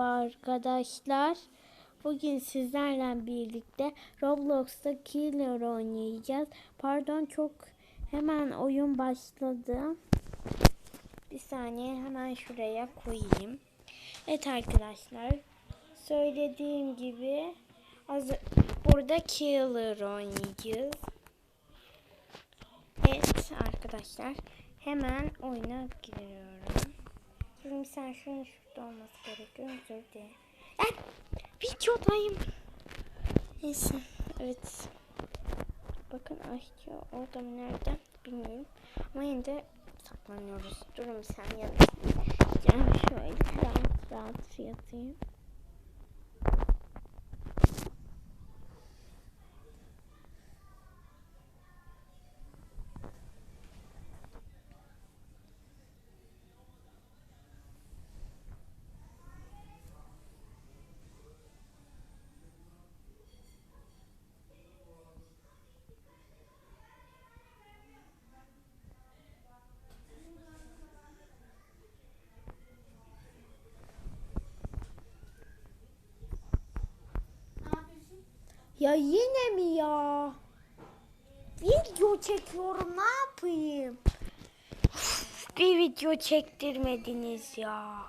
arkadaşlar. Bugün sizlerle birlikte Roblox'ta Killer oynayacağız. Pardon çok hemen oyun başladı. Bir saniye hemen şuraya koyayım. Evet arkadaşlar. Söylediğim gibi az burada Killer oynayacağız. Evet arkadaşlar. Hemen oyuna giriyorum. Sen şunun şurada olması gerekiyor. Özür dilerim. Ben videodayım. Neyse. Evet. Bakın aşçı orada mı nerede bilmiyorum. Ama yine de saklanıyoruz. Durun bir saniye. Yani şöyle rahat rahat yatayım. Ya yine mi ya? Video çekiyorum ne yapayım? Bir video çektirmediniz ya.